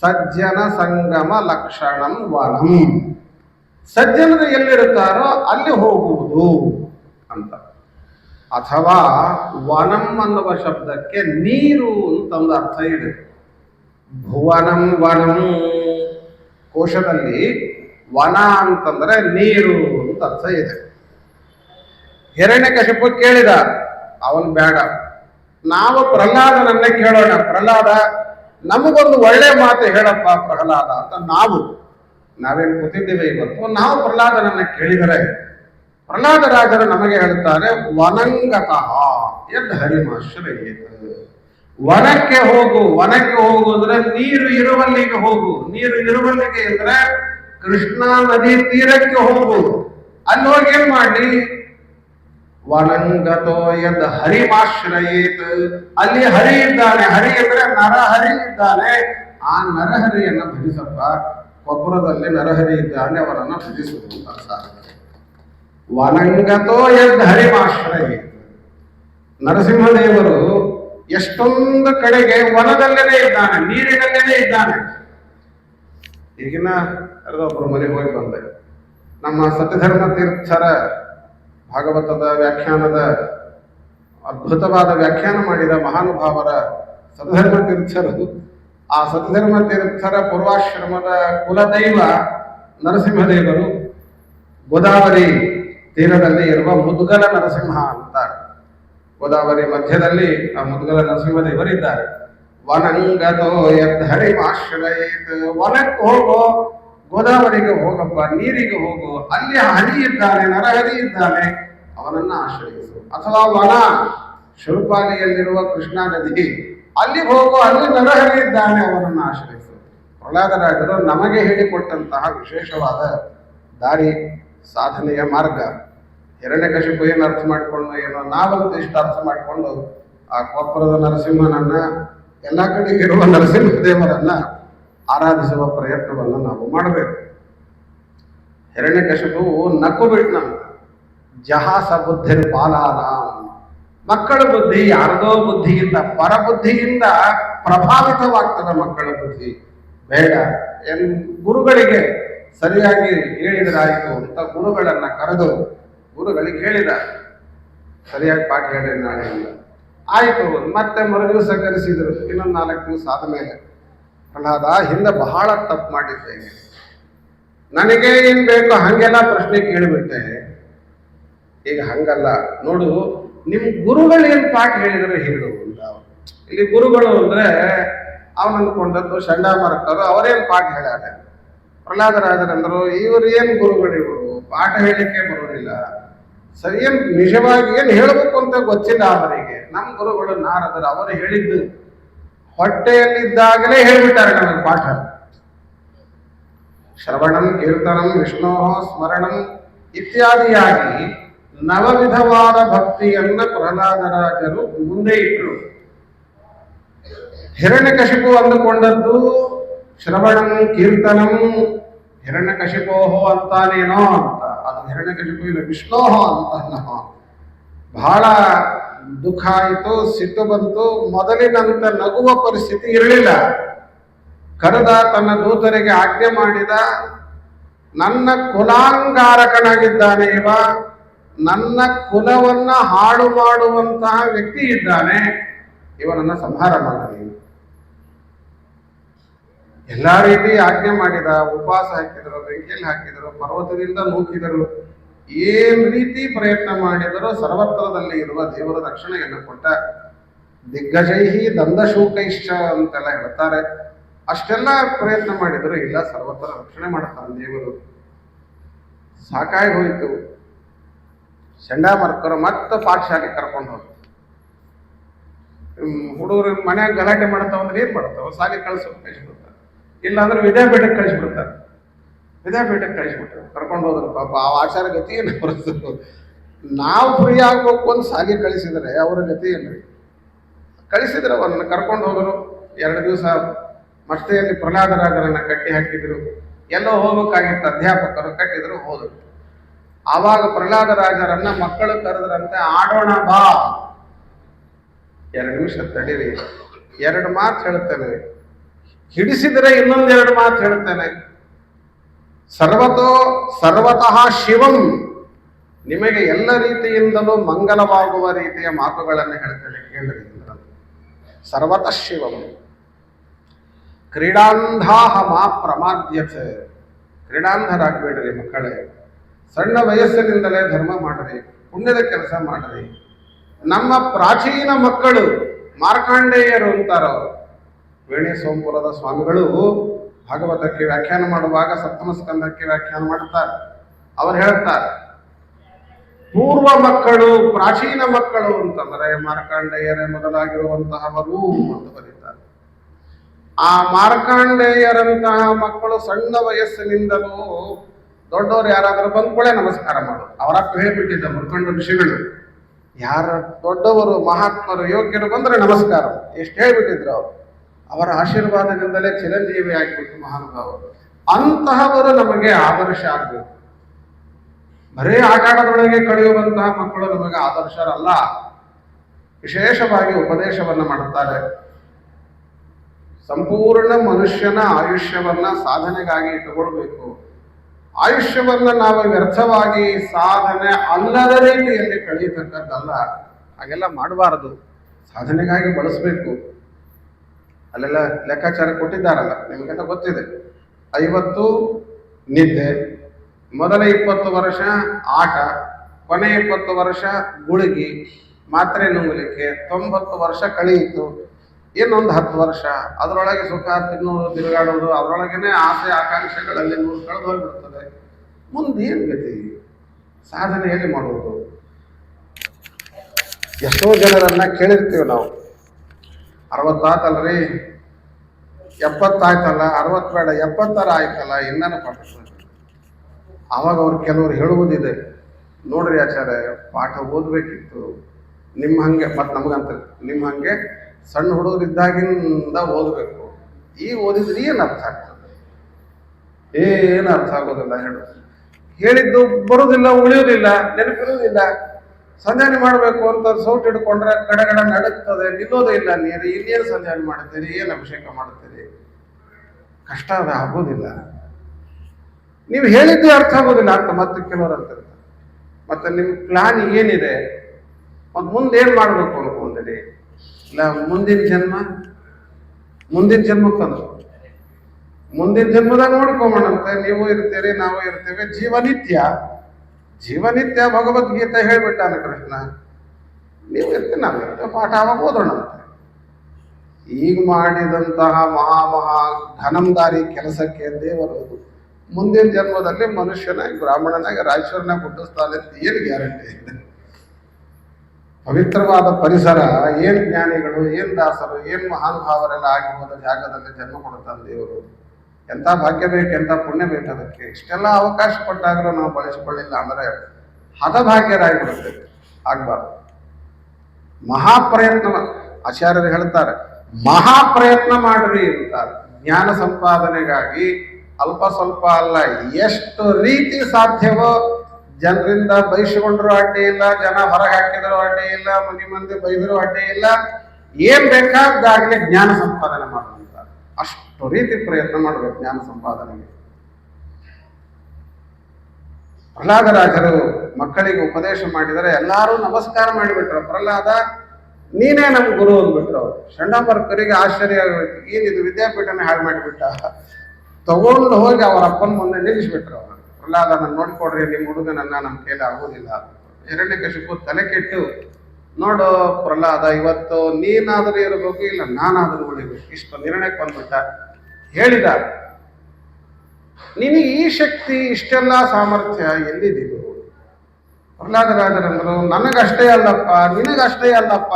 Speaker 1: ಸಜ್ಜನ ಸಂಗಮ ಲಕ್ಷಣಂ ವನಂ. ಸಜ್ಜನರು ಎಲ್ಲಿರುತ್ತಾರೋ ಅಲ್ಲಿ ಹೋಗುವುದು ಅಂತ. ಅಥವಾ ವನಂ ಅನ್ನುವ ಶಬ್ದಕ್ಕೆ ನೀರು ಅಂತ ಒಂದು ಅರ್ಥ ಇದೆ. ಭುವನಂ ವನಂ. ಕೋಶದಲ್ಲಿ ವನ ಅಂತಂದ್ರೆ ನೀರು ಅಂತ ಅರ್ಥ ಇದೆ. ಹಿರಣ್ಯಕಶಿಪು ಕೇಳಿದ, ಅವನು ಬೇಡ. ನಾವು ಪ್ರಹ್ಲಾದನನ್ನೇ ಕೇಳೋಣ. ಪ್ರಹ್ಲಾದ, ನಮಗೊಂದು ಒಳ್ಳೆ ಮಾತು ಹೇಳಪ್ಪ ಪ್ರಹ್ಲಾದ ಅಂತ ನಾವು ನಾವೇನು ಕೂತಿದ್ದೇವೆ ಇವತ್ತು? ನಾವು ಪ್ರಹ್ಲಾದನನ್ನ ಕೇಳಿದರೆ, ಪ್ರಹ್ಲಾದರಾಜರು ನಮಗೆ ಹೇಳ್ತಾರೆ, ವನಂಗತಃ ಎದ್ದು ಹರಿಮಾಶ್ರಯೇತ ವನಕ್ಕೆ ಹೋಗು ವನಕ್ಕೆ ಹೋಗು ಅಂದ್ರೆ ನೀರು ಇರುವಲ್ಲಿಗೆ ಹೋಗು. ನೀರು ಇರುವಲ್ಲಿಗೆ ಅಂದ್ರೆ ಕೃಷ್ಣಾ ನದಿ ತೀರಕ್ಕೆ ಹೋಗು. ಅಲ್ಲಿ ಹೋಗಿ ಏನ್ ಮಾಡಿ ವನಂಗತೋ ಎಂದ ಹರಿಮಾಶ್ರಯೇತ್ ಅಲ್ಲಿ ಹರಿ ಇದ್ದಾನೆ. ಹರಿ ಅಂದ್ರೆ ನರಹರಿ ಇದ್ದಾನೆ. ಆ ನರಹರಿಯನ್ನ ಭಜಿಸಪ್ಪ ಕೊಪ್ಪರದಲ್ಲಿ ನರಹರಿ ಇದ್ದಾನೆ, ಅವರನ್ನು ಭಜಿಸುವುದು ಅರ್ಥ. ವನಂಗತೋ ಎದ್ ಹರಿಮಾಶ್ರಯ. ನರಸಿಂಹದೇವರು ಎಷ್ಟೊಂದು ಕಡೆಗೆ ವನದಲ್ಲೇನೆ ಇದ್ದಾನೆ, ನೀರಿನಲ್ಲೇನೆ ಇದ್ದಾನೆ. ಈಗಿನ ಯಾರದೊಬ್ಬರು ಮನೆಗೆ ಹೋಗಿ ಬಂದೆ. ನಮ್ಮ ಸತ್ಯಧರ್ಮ ತೀರ್ಥರ ಭಾಗವತದ ವ್ಯಾಖ್ಯಾನದ ಅದ್ಭುತವಾದ ವ್ಯಾಖ್ಯಾನ ಮಾಡಿದ ಮಹಾನುಭಾವರ ಸತ್ಯಧರ್ಮ ತೀರ್ಥರು ಆ ಸದ್ಧರ್ಮ ತೀರ್ಥರ ಪೂರ್ವಾಶ್ರಮದ ಕುಲದೈವ ನರಸಿಂಹದೇವರು ಗೋದಾವರಿ ತೀರದಲ್ಲಿ ಇರುವ ಮುದ್ಗಲ ನರಸಿಂಹ ಅಂತ ಗೋದಾವರಿ ಮಧ್ಯದಲ್ಲಿ ಆ ಮುದ್ಗಲ ನರಸಿಂಹದೇವರಿದ್ದಾರೆ ವನಂಗತೋ ಎದ್ದರಿ ಆಶ್ರಯಿತ ವನಕ್ಕೆ ಹೋಗೋ, ಗೋದಾವರಿಗೆ ಹೋಗಪ್ಪ, ನೀರಿಗೆ ಹೋಗು, ಅಲ್ಲಿ ಹರಿ ಇದ್ದಾನೆ, ನರಹರಿ ಇದ್ದಾನೆ, ಅವನನ್ನ ಆಶ್ರಯಿಸು. ಅಥವಾ ವನ ಶುರುಪಾಲಿಯಲ್ಲಿರುವ ಕೃಷ್ಣಾ ನದಿ ಅಲ್ಲಿ ಹೋಗೋ, ಅಲ್ಲಿ ನರಹರಿ ಇದ್ದಾನೆ ಅವರನ್ನು ಆಶ್ರಯಿಸು. ಪ್ರಹ್ಲಾದರಾಜರು ನಮಗೆ ಹೇಳಿಕೊಟ್ಟಂತಹ ವಿಶೇಷವಾದ ದಾರಿ, ಸಾಧನೆಯ ಮಾರ್ಗ. ಹಿರಣ್ಯಕಶಿಪು ಏನು ಅರ್ಥ ಮಾಡಿಕೊಂಡು ಏನೋ ನಾವಂತ ಇಷ್ಟು ಅರ್ಥ ಮಾಡಿಕೊಂಡು ಆ ಕೊಪ್ಪರದ ನರಸಿಂಹನನ್ನ, ಎಲ್ಲ ಕಡೆ ಇರುವ ನರಸಿಂಹದೇವರನ್ನ ಆರಾಧಿಸುವ ಪ್ರಯತ್ನವನ್ನು ನಾವು ಮಾಡಬೇಕು. ಹಿರಣ್ಯಕಶಿಪು ನಕ್ಕು ಬಿಟ್ನಂತ ಜಹಾಸ ಬುದ್ಧಿರ್ ಬಾಲಾನ ಮಕ್ಕಳ ಬುದ್ಧಿ ಯಾರದೋ ಬುದ್ಧಿಯಿಂದ, ಪರಬುದ್ಧಿಯಿಂದ ಪ್ರಭಾವಿತವಾಗ್ತದೆ ಮಕ್ಕಳ ಬುದ್ಧಿ. ಬೇಡ, ಎನ್ ಗುರುಗಳಿಗೆ ಸರಿಯಾಗಿ ಹೇಳಿದ್ರಾಯ್ತು ಅಂತ ಗುರುಗಳನ್ನ ಕರೆದು ಗುರುಗಳಿಗೆ ಹೇಳಿದ ಸರಿಯಾಗಿ ಪಾಠ ಹೇಳಿ ನಾಳೆಯಿಂದ ಆಯಿತು, ಮತ್ತೆ ಮರು ದಿವಸ ಕರೆಸಿದ್ರು. ಇನ್ನೊಂದು ನಾಲ್ಕು ದಿವಸ ಆದಮೇಲೆ. ಪ್ರಹ್ಲಾದ, ಹಿಂದೆ ಬಹಳ ತಪ್ಪು ಮಾಡಿದ್ದೇನೆ. ನನಗೆ ಏನು ಬೇಕು ಹಾಗೆಲ್ಲ ಪ್ರಶ್ನೆ ಕೇಳಿಬಿಟ್ಟೆ. ಈಗ ಹಂಗಲ್ಲ. ನೋಡು ನಿಮ್ ಗುರುಗಳು ಏನು ಪಾಠ ಹೇಳಿದ್ರೆ ಹೇಳು ಅಂತ ಇಲ್ಲಿ ಗುರುಗಳು ಅಂದ್ರೆ ಅವನು ಅಂದ್ಕೊಂಡದ್ದು ಚಂಡಾಮರಕರು ಅವರೇನು ಪಾಠ ಹೇಳ್ಯಾರ? ಪ್ರಹ್ಲಾದರಾಜರಂದ್ರು ಇವರು ಏನು ಗುರುಗಳು ಇವರು? ಪಾಠ ಹೇಳಲಿಕ್ಕೆ ಬರೋದಿಲ್ಲ ಸರಿ, ಏನ್ ನಿಜವಾಗಿ ಏನು ಹೇಳಬೇಕು ಅಂತ ಗೊತ್ತಿಲ್ಲ ಅವರಿಗೆ. ನಮ್ಮ ಗುರುಗಳು ನಾರದರು, ಅವರು ಹೇಳಿದ್ದು. ಹೊಟ್ಟೆಯಲ್ಲಿದ್ದಾಗಲೇ ಹೇಳ್ಬಿಟ್ಟಾರೆ ನಮಗೆ ಪಾಠ. ಶ್ರವಣಂ ಕೀರ್ತನಂ ವಿಷ್ಣೋ ಸ್ಮರಣಂ ಇತ್ಯಾದಿಯಾಗಿ ನವವಿಧವಾದ ಭಕ್ತಿಯನ್ನ ಪ್ರಹ್ಲಾದರಾಜರು ಮುಂದೆ ಇಟ್ಟರು ಹಿರಣ್ಯಕಶಿಪು ಅಂದುಕೊಂಡದ್ದು ಶ್ರವಣಂ ಕೀರ್ತನಂ ಹಿರಣ್ಯಕಶಿಪೋಹೋ ಅಂತಾನೇನೋ ಅಂತ. ಅದು ಹಿರಣ್ಯಕಶಿಪು ಇಲ್ಲ, ವಿಷ್ಣೋಹೋ ಅಂತ ಬಹಳ ದುಃಖ ಆಯಿತು, ಸಿಟ್ಟು ಬಂತು, ಮೊದಲಿನಂತ ನಗುವ ಪರಿಸ್ಥಿತಿ ಇರಲಿಲ್ಲ. ಕರೆದ ತನ್ನ ದೂತರಿಗೆ ಆಜ್ಞೆ ಮಾಡಿದ, ನನ್ನ ಕುಲಾಂಗಾರಕನಾಗಿದ್ದಾನೆ ಇವ. ನನ್ನ ಕುಲವನ್ನ ಹಾಳು ಮಾಡುವಂತಹ ವ್ಯಕ್ತಿ ಇದ್ದಾನೆ, ಇವನನ್ನ ಸಂಹಾರ ಮಾಡಲಿ. ಎಲ್ಲ ರೀತಿ ಆಜ್ಞೆ ಮಾಡಿದ, ಉಪವಾಸ ಹಾಕಿದರು, ಬೆಂಕಿಯಲ್ಲಿ ಹಾಕಿದರು, ಪರ್ವತದಿಂದ ನೂಕಿದರು. ಏನ್ ರೀತಿ ಪ್ರಯತ್ನ ಮಾಡಿದರೂ ಸರ್ವತ್ರದಲ್ಲಿ ಇರುವ ದೇವರ ರಕ್ಷಣೆಯನ್ನು ಕೊಟ್ಟ ದಿಗ್ಗಜೈಹಿ ದಂದಶೂಕೈಶ್ಚ ಅಂತೆಲ್ಲ ಹೇಳ್ತಾರೆ. ಅಷ್ಟೆಲ್ಲ ಪ್ರಯತ್ನ ಮಾಡಿದರೂ ಇಲ್ಲ, ಸರ್ವತ್ರ ರಕ್ಷಣೆ ಮಾಡುತ್ತಾನೆ ದೇವರು. ಸಾಕಾಗಿ ಹೋಯ್ತು ಚಂಡಾಮರ್ಕರು ಮತ್ತೆ ಪಾಠಶಾಲೆ ಕರ್ಕೊಂಡು ಹೋದ್ರು. ಹುಡುಗರು ಮನ್ಯಾಗ ಗಲಾಟೆ ಮಾಡ್ತಾವ ಅಂದ್ರೆ ಏನ್ ಮಾಡ್ತಾವ? ಶಾಲೆ ಕಳ್ಸೋಕೆ ಕಳಿಸ್ಬಿಡ್ತಾರೆ. ಇಲ್ಲ ಅಂದ್ರೆ ವಿದ್ಯಾಪೀಠಕ್ಕೆ ಕಳಿಸ್ಬಿಡ್ತಾರೆ. ವಿದ್ಯಾಪೀಠಕ್ಕೆ ಕಳಿಸ್ಬಿಟ್ರು. ಕರ್ಕೊಂಡು ಹೋದ್ರು, ಪಾಪ ಆ ಆಚಾರ ಗತಿ ಏನು ಅವ್ರದ್ದು? ನಾವು ಫ್ರೀ ಆಗ್ಬೇಕು ಅಂತ ಶಾಲೆ ಕಳಿಸಿದ್ರೆ ಅವರ ಗತಿ ಏನ್ರಿ? ಕಳಿಸಿದ್ರೆ ಅವ್ರನ್ನ ಕರ್ಕೊಂಡು ಹೋದರು. ಎರಡು ದಿವಸ ಮಸ್ತೆಯಲ್ಲಿ ಪ್ರಹ್ಲಾದರಾಗರನ್ನು ಕಟ್ಟಿ ಹಾಕಿದ್ರು. ಎಲ್ಲೋ ಹೋಗ್ಬೇಕಾಗಿತ್ತು, ಅಧ್ಯಾಪಕರು ಕಟ್ಟಿದ್ರು, ಹೋದರು. ಆವಾಗ ಪ್ರಹ್ಲಾದರಾಜರನ್ನ ಮಕ್ಕಳು ಕರೆದ್ರಂತೆ, ಆಡೋಣ ಬಾ. ಎರಡು ನಿಮಿಷ ತಡೀರಿ. ಎರಡು ಮಾತು ಹೇಳ್ತೇನೆ. ಹಿಡಿಸಿದರೆ ಇನ್ನೊಂದೆರಡು ಮಾತು ಹೇಳ್ತೇನೆ. ಸರ್ವತೋ ಸರ್ವತಃ ಶಿವಂ. ನಿಮಗೆ ಎಲ್ಲ ರೀತಿಯಿಂದಲೂ ಮಂಗಲವಾಗುವ ರೀತಿಯ ಮಾತುಗಳನ್ನು ಹೇಳ್ತೇನೆ, ಕೇಳಿರಿ. ಸರ್ವತಃ ಶಿವಂ. ಕ್ರೀಡಾಂಧಾಹ ಮಾ ಪ್ರಮಾದ್ಯತೆ. ಕ್ರೀಡಾಂಧರಾಗಬೇಡ್ರಿ ಮಕ್ಕಳೇ. ಸಣ್ಣ ವಯಸ್ಸಿನಿಂದಲೇ ಧರ್ಮ ಮಾಡಬೇಕು ಪುಣ್ಯದ ಕೆಲಸ ಮಾಡ್ರಿ ನಮ್ಮ ಪ್ರಾಚೀನ ಮಕ್ಕಳು ಮಾರ್ಕಾಂಡೇಯರು ಅಂತಾರವರು ವೇಣಿ ಸೋಮಪುರದ ಸ್ವಾಮಿಗಳು ಭಾಗವತಕ್ಕೆ ವ್ಯಾಖ್ಯಾನ ಮಾಡುವಾಗ ಸಪ್ತಮ ಸ್ಕಂದಕ್ಕೆ ವ್ಯಾಖ್ಯಾನ ಮಾಡ್ತಾರೆ ಅವರು ಹೇಳ್ತಾರೆ ಪೂರ್ವ ಮಕ್ಕಳು ಪ್ರಾಚೀನ ಮಕ್ಕಳು ಅಂತಂದ್ರೆ ಮಾರ್ಕಾಂಡೇಯರೇ ಮೊದಲಾಗಿರುವಂತಹವರು ಅಂತ ಬರೀತಾರೆ. ಆ ಮಾರ್ಕಾಂಡೇಯರಂತಹ ಮಕ್ಕಳು ಸಣ್ಣ ವಯಸ್ಸಿನಿಂದಲೂ ದೊಡ್ಡವರು ಯಾರಾದರೂ ಕೂಡ ನಮಸ್ಕಾರ ಮಾಡೋದು ಅವರ ಹೇಳ್ಬಿಟ್ಟಿದ್ದ ಮುರ್ಕಂಡ ಋಷಿಗಳು. ಯಾರ ದೊಡ್ಡವರು, ಮಹಾತ್ಮರು, ಯೋಗ್ಯರು ಬಂದ್ರೆ ನಮಸ್ಕಾರ. ಎಷ್ಟು ಹೇಳ್ಬಿಟ್ಟಿದ್ರು ಅವರು. ಅವರ ಆಶೀರ್ವಾದದಿಂದಲೇ ಚಿರಂಜೀವಿ ಆಗಿಬಿಟ್ಟು ಮಹಾನುಭಾವರು ಅಂತಹವರು ನಮಗೆ ಆದರ್ಶ ಆಗಬೇಕು. ಬರೀ ಆಟಾಡದೊಳಗೆ ಕಳೆಯುವಂತಹ ಮಕ್ಕಳು ನಮಗೆ ಆದರ್ಶರಲ್ಲ. ವಿಶೇಷವಾಗಿ ಉಪದೇಶವನ್ನ ಮಾಡುತ್ತಾರೆ. ಸಂಪೂರ್ಣ ಮನುಷ್ಯನ ಆಯುಷ್ಯವನ್ನ ಸಾಧನೆಗಾಗಿ ಇಟ್ಟುಕೊಳ್ಬೇಕು. ಆಯುಷ್ಯವನ್ನ ನಾವು ವ್ಯರ್ಥವಾಗಿ ಸಾಧನೆ ಅಲ್ಲದ ರೀತಿಯಲ್ಲಿ ಕಳೀತಕ್ಕದ್ದಲ್ಲ ಹಾಗೆಲ್ಲ ಮಾಡಬಾರದು. ಸಾಧನೆಗಾಗಿ ಬಳಸಬೇಕು. ಅಲ್ಲೆಲ್ಲ ಲೆಕ್ಕಾಚಾರ ಕೊಟ್ಟಿದ್ದಾರಲ್ಲ, ನಿಮಗೆಲ್ಲ ಗೊತ್ತಿದೆ. ಐವತ್ತು ನಿದ್ದೆ, ಮೊದಲ ಇಪ್ಪತ್ತು ವರ್ಷ ಆಟ, ಕೊನೆ ಇಪ್ಪತ್ತು ವರ್ಷ ಗುಳಿಗೆ, ಮಾತ್ರೆ ನುಂಗಲಿಕ್ಕೆ, ತೊಂಬತ್ತು ವರ್ಷ ಕಳೆಯಿತು. ಇನ್ನೊಂದು ಹತ್ತು ವರ್ಷ. ಅದರೊಳಗೆ ಸುಖ, ತಿನ್ನೋದು, ತಿರುಗಾಡೋದು, ಅದರೊಳಗೇನೆ ಆಸೆ, ಆಕಾಂಕ್ಷೆಗಳಲ್ಲಿ ಕಳೆದು ಹೋಗಿಬಿಡ್ತದೆ. ಮುಂದೆ ಏನು ಗತಿ? ಸಾಧನೆಯಲ್ಲಿ ಮಾಡುವುದು. ಎಷ್ಟೋ ಜನರನ್ನ ಕೇಳಿರ್ತೀವಿ ನಾವು. ಅರವತ್ತಾತಲ್ರಿ? ಎಪ್ಪತ್ತಾಯ್ತಲ್ಲ? ಅರವತ್ತು ಬೇಡ, ಎಪ್ಪತ್ತರ ಆಯ್ತಲ್ಲ? ಇನ್ನೇನು ಪಾಠ ಅವಾಗ ಅವ್ರು ಕೆಲವರು ಹೇಳುವುದಿದೆ. ನೋಡ್ರಿ ಆಚಾರ್ಯ, ಪಾಠ ಓದಬೇಕಿತ್ತು. ನಿಮ್ಮ ಹಂಗೆ ಮತ್ತು ನಮಗಂತ ನಿಮ್ಮ ಹಂಗೆ ಸಣ್ಣ ಹುಡುಗರಿದ್ದಾಗಿಂದ ಓದಬೇಕು. ಈ ಓದಿದ್ರೆ ಏನು ಅರ್ಥ ಆಗ್ತದೆ? ಏನು ಅರ್ಥ ಆಗೋದಿಲ್ಲ ಹೇಳು. ಹೇಳಿದ್ದು ಬರೋದಿಲ್ಲ, ಉಳಿಯೋದಿಲ್ಲ, ನೆನಪಿರೋದಿಲ್ಲ. ಸಂಧಾನ ಮಾಡಬೇಕು ಅಂತ ಸೌಟ್ ಹಿಡ್ಕೊಂಡ್ರೆ ಕಡೆಗಡೆ ನಡುತ್ತದೆ ನಿಲ್ಲೋದೇ ಇಲ್ಲ ನೀರು. ಇನ್ನೇನು ಸಂಧಾನ ಮಾಡ್ತೀರಿ ಏನು ಅಭಿಷೇಕ ಮಾಡ್ತೀರಿ ಕಷ್ಟ ಅದು ಆಗೋದಿಲ್ಲ. ನೀವು ಹೇಳಿದ್ದು ಅರ್ಥ ಆಗೋದಿಲ್ಲ ಅಂತ ಮತ್ತೆ ಕೆಲವರು ಅಂತಿರ್ತಾರೆ ಮತ್ತೆ ನಿಮ್ಮ ಪ್ಲಾನ್ ಏನಿದೆ? ಮತ್ತು ಮುಂದೆ ಏನು ಮಾಡಬೇಕು ಅನ್ಕೊಂಡಿರಿ? ಇಲ್ಲ, ಮುಂದಿನ ಜನ್ಮ, ಮುಂದಿನ ಜನ್ಮಕ್ಕಂದ್ರು ಮುಂದಿನ ಜನ್ಮದಾಗ ನೋಡ್ಕೊಂಬೋಣಂತೆ, ನೀವು ಇರ್ತೀರಿ, ನಾವು ಇರ್ತೇವೆ. ಜೀವನಿತ್ಯ ಜೀವನಿತ್ಯ ಭಗವದ್ಗೀತೆ ಹೇಳ್ಬಿಟ್ಟಾನೆ ಕೃಷ್ಣ. ನೀವು ಇರ್ತೀವಿ ನಾವು ಇರ್ತೇವೆ. ಪಾಠ ಆವಾಗ ಓದೋಣಂತೆ. ಈಗ ಮಾಡಿದಂತಹ ಮಹಾ ಮಹಾ ಘನಂದಾರಿ ಕೆಲಸಕ್ಕೆ ದೇವರು ಮುಂದಿನ ಜನ್ಮದಲ್ಲಿ ಮನುಷ್ಯನಾಗಿ, ಬ್ರಾಹ್ಮಣನಾಗಿ ರಾಯಚೂರಿನಾಗ ಹುಟ್ಟಿಸ್ತಾನೆ ಏನು ಗ್ಯಾರಂಟಿ ಇದೆ? ಪವಿತ್ರವಾದ ಪರಿಸರ, ಏನು ಜ್ಞಾನಿಗಳು, ಏನು ದಾಸರು, ಏನು ಮಹಾನುಭಾವರೆಲ್ಲ ಆಗಿ ಹೋದ ಜಾಗದಲ್ಲಿ ಜನ್ಮ ಕೊಡುತ್ತಾನೆ ದೇವರು. ಎಂಥ ಭಾಗ್ಯ ಬೇಕು, ಎಂಥ ಪುಣ್ಯ ಬೇಕು ಅದಕ್ಕೆ? ಇಷ್ಟೆಲ್ಲ ಅವಕಾಶ ಕೊಟ್ಟಾಗಲೂ ನಾವು ಬಳಸಿಕೊಳ್ಳಿಲ್ಲ ಅಂದ್ರೆ ಹತಭಾಗ್ಯರಾಗಿಬಿಡುತ್ತೆ. ಆಗ್ಬಾರ್ದು. ಮಹಾಪ್ರಯತ್ನ ಆಚಾರ್ಯರು ಹೇಳ್ತಾರೆ, ಮಹಾಪ್ರಯತ್ನ ಮಾಡ್ರಿ ಅಂತಾರೆ. ಜ್ಞಾನ ಸಂಪಾದನೆಗಾಗಿ ಅಲ್ಪ ಸ್ವಲ್ಪ ಅಲ್ಲ, ಎಷ್ಟು ರೀತಿ ಸಾಧ್ಯವೋ ಜನರಿಂದ ಬಯಸಿಕೊಂಡ್ರು ಅಡ್ಡಿ ಇಲ್ಲ, ಜನ ಹೊರಗೆ ಹಾಕಿದ್ರು ಅಡ್ಡಿ ಇಲ್ಲ, ಮನೆ ಮಂದಿ ಬೈದ್ರು ಅಡ್ಡಿ ಇಲ್ಲ. ಏನ್ ಬೇಕಾದಾಗಲೇ ಜ್ಞಾನ ಸಂಪಾದನೆ ಮಾಡುವಂತ ಅಷ್ಟು ರೀತಿ ಪ್ರಯತ್ನ ಮಾಡಬೇಕು ಜ್ಞಾನ ಸಂಪಾದನೆಗೆ. ಪ್ರಹ್ಲಾದರಾಜರು ಮಕ್ಕಳಿಗೆ ಉಪದೇಶ ಮಾಡಿದರೆ ಎಲ್ಲರೂ ನಮಸ್ಕಾರ ಮಾಡಿಬಿಟ್ರು. ಪ್ರಹ್ಲಾದ, ನೀನೇ ನಮ್ ಗುರು ಅಂದ್ಬಿಟ್ರು ಅವರು. ಷಂಡಾಪರ್ಕರಿಗೆ ಆಶ್ಚರ್ಯ ಆಗೋಯ್ತು. ಏನಿದು ವಿದ್ಯಾಪೀಠನ ಹಾಳು ಮಾಡಿಬಿಟ್ಟ? ತಗೊಂಡು ಹೋಗಿ ಅವರ ಅಪ್ಪನ ಮುಂದೆ ನಿಲ್ಲಿಸ್ಬಿಟ್ರು ಅವರು. ಪ್ರಹ್ಲಾದ ನಾನು ನೋಡಿಕೊಡ್ರಿ ನಿಮ್ಮ ಹುಡುಗನನ್ನ ನಮ್ಮ ಕೈಲಿ ಆಗೋದಿಲ್ಲ. ಕಶಿಪು ತಲೆ ಕೆಟ್ಟು ನೋಡು ಪ್ರಹ್ಲಾದ, ಇವತ್ತು ನೀನಾದರೂ ಇರಬೇಕು ಇಲ್ಲ ನಾನಾದರೂ ಉಳಿಬೇಕು ಇಷ್ಟು ನಿರ್ಣಯಕ್ಕೆ ಬಂದ್ಬಿಟ್ಟ ಹೇಳಿದ, ನಿನಗೆ ಈ ಶಕ್ತಿ, ಇಷ್ಟೆಲ್ಲ ಸಾಮರ್ಥ್ಯ ಎಲ್ಲಿದ್ದೀವಿ ಪ್ರಹ್ಲಾದರಾಜರಂದ್ರು ನನಗಷ್ಟೇ ಅಲ್ಲಪ್ಪ, ನಿನಗಷ್ಟೇ ಅಲ್ಲಪ್ಪ.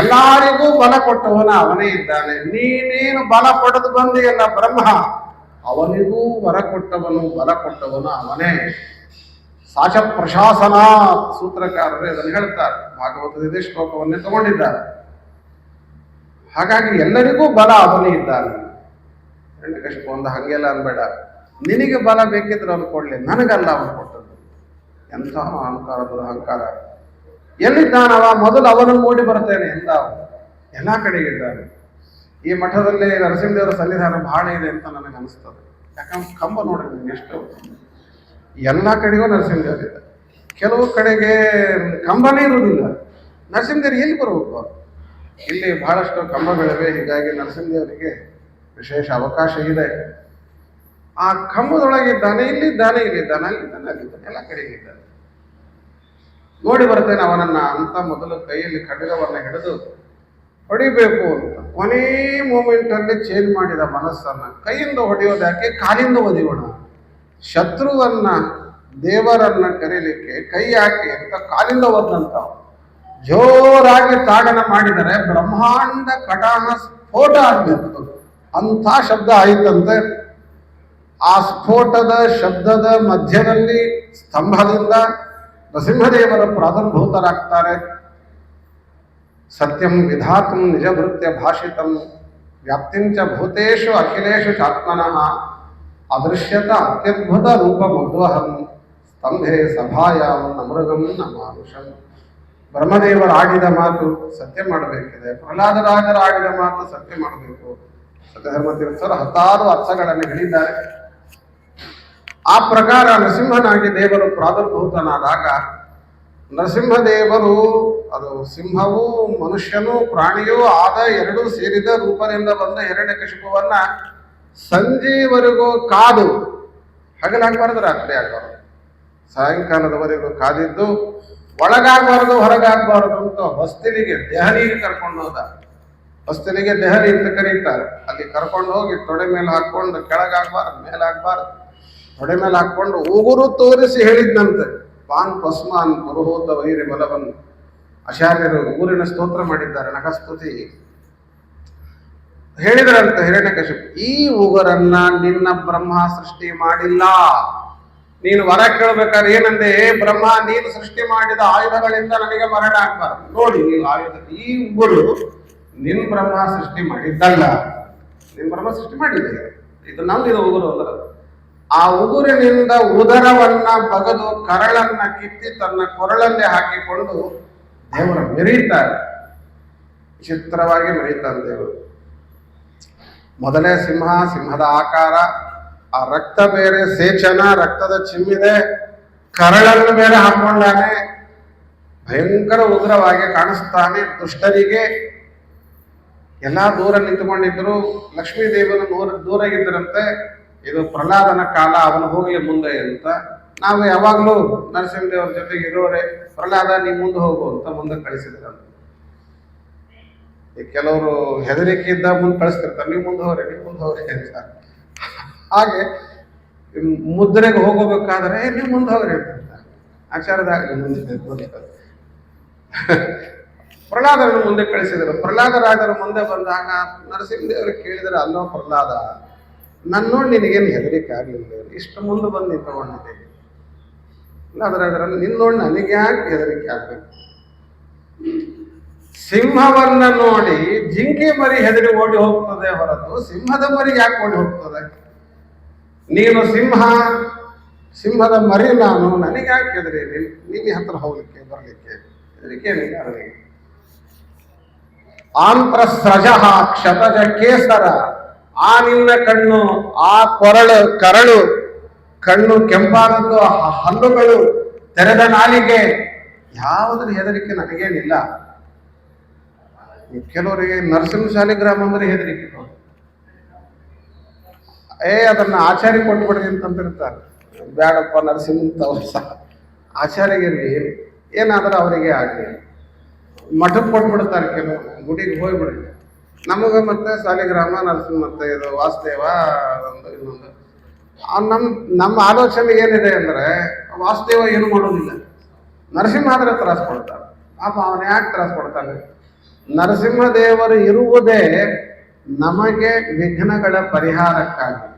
Speaker 1: ಎಲ್ಲಾರಿಗೂ ಬಲ ಕೊಟ್ಟವನ ಅವನೇ ಇದ್ದಾನೆ. ನೀನೇನು ಬಲ ಪಡೆದು ಬಂದಿಯಲ್ಲ ಬ್ರಹ್ಮ? ಅವನಿಗೂ ವರ ಕೊಟ್ಟವನು, ಬಲ ಕೊಟ್ಟವನು ಅವನೇ. ಸಾಚ ಪ್ರಶಾಸನ ಸೂತ್ರಕಾರರೇ ಅದನ್ನು ಹೇಳ್ತಾರೆ. ಭಾಗವತದ ಶ್ಲೋಕವನ್ನೇ ತಗೊಂಡಿದ್ದಾರೆ. ಹಾಗಾಗಿ ಎಲ್ಲರಿಗೂ ಬಲ ಅವನೇ ಇದ್ದಾನೆ. ಕಷ್ಟ, ಒಂದು ಹಾಗೆಲ್ಲ ಅನ್ಬೇಡ. ನಿನಗೆ ಬಲ ಬೇಕಿದ್ರೆ ಅವನು ಕೊಡ್ಲಿ, ನನಗಲ್ಲ ಅವನು ಕೊಟ್ಟದ್ದು. ಎಂತಹ ಅಹಂಕಾರ ಅಹಂಕಾರ ಎಲ್ಲಿದ್ದಾನವ? ಮೊದಲು ಅವನನ್ನು ನೋಡಿ ಬರ್ತೇನೆ ಎಂದ. ಎಲ್ಲ ಕಡೆಗಿದ್ದಾನೆ ಈ ಮಠದಲ್ಲಿ ನರಸಿಂಹದೇವರ ಸನ್ನಿಧಾನ ಬಹಳ ಇದೆ ಅಂತ ನನಗೆ ಅನಿಸ್ತದೆ. ಯಾಕಂದ್ರೆ ಕಂಬ ನೀವು ಎಷ್ಟು ಎಲ್ಲ ಕಡೆಗೂ ನರಸಿಂಹದೇವರಿದೆ ಕೆಲವು ಕಡೆಗೆ ಕಂಬನೇ ಇರುವುದಿಲ್ಲ. ನರಸಿಂಹದೇವರು ಎಲ್ಲಿ ಬರಬೇಕು? ಇಲ್ಲಿ ಬಹಳಷ್ಟು ಕಂಬಗಳಿವೆ. ಹೀಗಾಗಿ ನರಸಿಂಹದೇವರಿಗೆ ವಿಶೇಷ ಅವಕಾಶ ಇದೆ. ಆ ಕಂಬದೊಳಗೆ ಇದ್ದಾನೆ, ಇಲ್ಲಿದ್ದಾನೆ ಇಲ್ಲಿ ಅಲ್ಲಿದ್ದಾನೆ ಅಲ್ಲಿದ್ದಾನೆ, ಎಲ್ಲ ಕಡೆಗೆ ಇದ್ದಾನೆ. ನೋಡಿ ಬರ್ತೇನೆ ಅವನನ್ನ ಅಂತ ಮೊದಲು ಕೈಯಲ್ಲಿ ಖಡ್ಗವನ್ನು ಹಿಡಿದು ಹೊಡಿಬೇಕು ಅಂತ. ಕೊನೆ ಮೂಮೆಂಟ್ ಅಲ್ಲಿ ಚೇಂಜ್ ಮಾಡಿದ ಮನಸ್ಸನ್ನ ಕೈಯಿಂದ ಹೊಡೆಯೋದು ಯಾಕೆ? ಕಾಲಿಂದ ಒದಿಯೋಣ. ಶತ್ರುವನ್ನ, ದೇವರನ್ನ ಕರೀಲಿಕ್ಕೆ ಕೈ ಹಾಕಿ ಅಂತ ಕಾಲಿಂದ ಒದ್ದಂತ ಜೋರಾಗಿ ತಾಡನ ಮಾಡಿದರೆ ಬ್ರಹ್ಮಾಂಡ ಕಟಾಣ ಸ್ಫೋಟ ಆಗ್ಬೇಕು ಅಂಥ ಶಬ್ದ ಆಯಿತಂತೆ. ಆ ಸ್ಫೋಟದ ಶಬ್ದದ ಮಧ್ಯದಲ್ಲಿ ಸ್ತಂಭದಿಂದ ನರಸಿಂಹದೇವರ ಪ್ರಾದುರ್ಭೂತರಾಗ್ತಾರೆ ಸತ್ಯಂ ವಿಧಾತುಂ ನಿಜಭೃತ್ಯ ಭಾಷಿತಂ ವ್ಯಾಪ್ತಿಂಚ ಭೂತೇಶು ಅಖಿಲೇಶು ಚಾತ್ಮನಃ ಅದೃಶ್ಯತ ಅತ್ಯದ್ಭುತ ರೂಪ ಮಧ್ವಹಂ ಸ್ತಂಭೆ ಸಭಾಯಾಮ ನಮೃಗಂ ನಮಾನುಷಂ ಬ್ರಹ್ಮದೇವರಾಗಿದ ಮಾತು ಸತ್ಯ ಮಾಡಬೇಕಿದೆ, ಪ್ರಹ್ಲಾದರಾಜರಾಗಿದ ಮಾತು ಸತ್ಯ ಮಾಡಬೇಕು ಸತ್ಯಧರ್ಮ ಹತ್ತಾರು ಅರ್ಥಗಳನ್ನು ಹೇಳಿದ್ದಾರೆ. ಆ ಪ್ರಕಾರ ನರಸಿಂಹನಾಗಿ ದೇವರು ಪ್ರಾದುರ್ಭೂತನಾದಾಗ ನರಸಿಂಹದೇವರು, ಅದು ಸಿಂಹವು ಮನುಷ್ಯನು ಪ್ರಾಣಿಯೂ ಆದ ಎರಡೂ ಸೇರಿದ ರೂಪದಿಂದ ಬಂದ ಎರಡನೇ ಕಶಿಪವನ್ನ ಸಂಜೆವರೆಗೂ ಕಾದು. ಹಗಲಾಗಬಾರ್ದು ರಾತ್ರಿ ಆಗಬಾರ್ದು. ಸಾಯಂಕಾಲದವರೆಗೂ ಕಾದಿದ್ದು, ಒಳಗಾಗಬಾರ್ದು, ಹೊರಗಾಗಬಾರ್ದು ಅಂತ ಹೊಸ್ತಿಲಿಗೆ ದೆಹಲಿಗೆ ಕರ್ಕೊಂಡು ಹೋದ. ಹೊಸ್ತಿಲಿಗೆ ದೆಹಲಿ ಅಂತ ಕರೀತಾರೆ. ಅಲ್ಲಿ ಕರ್ಕೊಂಡು ಹೋಗಿ ತೊಡೆ ಮೇಲೆ ಹಾಕೊಂಡು ಕೆಳಗಾಗಬಾರ್ದು, ಮೇಲಾಗಬಾರ್ದು. ತೊಡೆ ಮೇಲೆ ಹಾಕೊಂಡು ಉಗುರು ತೋರಿಸಿ ಹೇಳಿದ್ನಂತೆ. ಪಾನ್ ಪಸ್ಮಾನ್ ಪುರುಹೋತ ವೈರಿ ಬಲವನ್ನು ಆಚಾರ್ಯರು ಊರಿನ ಸ್ತೋತ್ರ ಮಾಡಿದ್ದಾರೆ ನಖಸ್ತುತಿ ಹೇಳಿದರಂತೆ ಹಿರಣ್ಯಕಶಿಪು ಈ ಉಗುರನ್ನ ನಿನ್ನ ಬ್ರಹ್ಮ ಸೃಷ್ಟಿ ಮಾಡಿಲ್ಲ. ನೀನು ವರ ಕೇಳಬೇಕಾದ್ರೆ ಏನಂದೆ ಬ್ರಹ್ಮ, ನೀನು ಸೃಷ್ಟಿ ಮಾಡಿದ ಆಯುಧಗಳಿಂದ ನನಗೆ ಮರಣ ಆಗ್ಬಾರ್ದು. ನೋಡಿ ನೀವು ಆಯುಧ ಈ ಉಗುರು ನಿನ್ ಬ್ರಹ್ಮ ಸೃಷ್ಟಿ ಮಾಡಿದ್ದಲ್ಲ. ನಿನ್ ಬ್ರಹ್ಮ ಸೃಷ್ಟಿ ಮಾಡಿದೆ. ಇದು ನಮ್ದಿದು ಉಗುರು ಅಂದ್ರೆ ಆ ಉಗುರಿನಿಂದ ಉದರವನ್ನ ಬಗದು ಕರಳನ್ನ ಕಿತ್ತಿ ತನ್ನ ಕೊರಳಲ್ಲೇ ಹಾಕಿಕೊಂಡು ದೇವರು ಮೆರೀತಾರೆ. ವಿಚಿತ್ರವಾಗಿ ಮೆರೀತಾರೆ ದೇವರು. ಮೊದಲೇ ಸಿಂಹ, ಸಿಂಹದ ಆಕಾರ, ಆ ರಕ್ತ ಬೇರೆ, ಸೇಚನ, ರಕ್ತದ ಚಿಮ್ಮಿದೆ, ಕರಳನ್ನು ಬೇರೆ ಹಾಕೊಂಡಾನೆ ಭಯಂಕರ ಉಗ್ರವಾಗಿ ಕಾಣಿಸ್ತಾನೆ ದುಷ್ಟರಿಗೆ. ಎಲ್ಲ ದೂರ ನಿಂತುಕೊಂಡಿದ್ರು ಲಕ್ಷ್ಮೀ ದೇವನು ದೂರ ದೂರ ಇದ್ದರಂತೆ ಇದು ಪ್ರಹ್ಲಾದನ ಕಾಲ ಅವನು ಹೋಗಲಿ ಮುಂದೆ ಅಂತ ನಾವು ಯಾವಾಗಲೂ ನರಸಿಂಹದೇವ್ರ ಜೊತೆಗೆ ಇರೋರೆ ಪ್ರಹ್ಲಾದ ನೀ ಮುಂದೆ ಹೋಗು ಅಂತ ಮುಂದೆ ಕಳಿಸಿದ್ರಂತ ಕೆಲವರು ಹೆದರಿಕೆ ಇದ್ದ ಮುಂದೆ ಕಳಿಸ್ತಿರ್ತಾರೆ ನೀವು ಮುಂದೆ ಹೋಗ್ರಿ ನೀವು ಮುಂದೆ ಹೋಗ್ರಿ ಅಂತ. ಹಾಗೆ ಮುದ್ರೆಗೆ ಹೋಗಬೇಕಾದ್ರೆ "ಏ, ನೀವು ಮುಂದೆ ಹೋಗ್ರಿ ಅಂತ. ಆಚಾರದಾಗ ಮುಂದೆ ಮುಂದೆ ಪ್ರಹ್ಲಾದರನ್ನು ಮುಂದೆ ಕಳಿಸಿದರು. ಪ್ರಹ್ಲಾದರಾಜರ ಮುಂದೆ ಬಂದಾಗ ನರಸಿಂಹದೇವರು ಕೇಳಿದರೆ ಅಲ್ಲೋ ಪ್ರಹ್ಲಾದ ನನ್ನ ನೋಡಿ ನಿನಗೇನು ಹೆದರಿಕೆ ಆಗಲಿಲ್ಲ. ಇಷ್ಟು ಮುಂದೆ ಬಂದು ನಿಂತ್ಕೊಂಡಿದ್ದೆ. ಅದರಲ್ಲಿ ನಿನ್ನ ನೋಡಿ ನನಗೆ ಯಾಕೆ ಹೆದರಿಕೆ ಆಗಬೇಕು? ಸಿಂಹವನ್ನ ನೋಡಿ ಜಿಂಕೆ ಮರಿ ಹೆದರಿ ಓಡಿ ಹೋಗ್ತದೆ ಹೊರತು ಸಿಂಹದ ಮರಿ ಯಾಕೆ ಓಡಿ ಹೋಗ್ತದೆ? ನೀನು ಸಿಂಹ, ಸಿಂಹದ ಮರಿ ನಾನು, ನನಗೆ ಯಾಕೆ ಹೆದರಿ ನಿನ್ನ ಹತ್ರ ಹೋಗ್ಲಿಕ್ಕೆ, ಬರಲಿಕ್ಕೆ ಹೆದರಿಕೆ ಆಂತ್ರಸ್ರಜಃ ಆಂತ್ರ ಕ್ಷತಜ ಕೇಸರ. ಆ ನಿನ್ನ ಕಣ್ಣು, ಆ ಕೊರಳು, ಕರಳು, ಕಣ್ಣು ಕೆಂಪಾದದ್ದು ಹಲ್ಲುಗಳು ತೆರೆದ ನಾಲಿಗೆ ಯಾವುದ್ರ ಹೆದರಿಕೆ ನನಗೇನಿಲ್ಲ. ಕೆಲವರಿಗೆ ನರಸಿಂಹ ಶಾಲಿಗ್ರಾಮ ಅಂದ್ರೆ ಹೆದರಿಕೆ. ಏ, ಅದನ್ನ ಆಚಾರ್ಯ ಕೊಟ್ಬಿಡ್ರಿ ಅಂತಂದಿರ್ತಾರೆ ಬ್ಯಾಡಪ್ಪ, ನರಸಿಂಹ ಸಹ. ಆಚಾರ್ಯಗಿರ್ಲಿ ಏನಾದರೂ ಅವರಿಗೆ ಆಗಲಿ. ಮಠಕ್ಕೆ ಕೊಟ್ಬಿಡ್ತಾರೆ ಕೆಲವರು. ಗುಡಿಗೆ ಹೋಗ್ಬಿಡ್ರಿ. ನಮಗೆ ಮತ್ತೆ ಸಾಲಿಗ್ರಾಮ ನರಸಿಂಹ ಮತ್ತೆ ಇದು ವಾಸುದೇವ ಒಂದು ಇನ್ನೊಂದು. ನಮ್ಮ ನಮ್ಮ ಆಲೋಚನೆ ಏನಿದೆ ಅಂದ್ರೆ, ವಾಸುದೇವ ಏನು ಮಾಡೋದಿಲ್ಲ. ನರಸಿಂಹ ಆದರೆ ತ್ರಾಸ ಕೊಡ್ತಾರೆ ಪಾಪ ಅವನು ಯಾಕೆ ತ್ರಾಸ ಕೊಡ್ತಾನೆ ನರಸಿಂಹದೇವರು ಇರುವುದೇ ನಮಗೆ ವಿಘ್ನಗಳ ಪರಿಹಾರಕ್ಕಾಗಿ.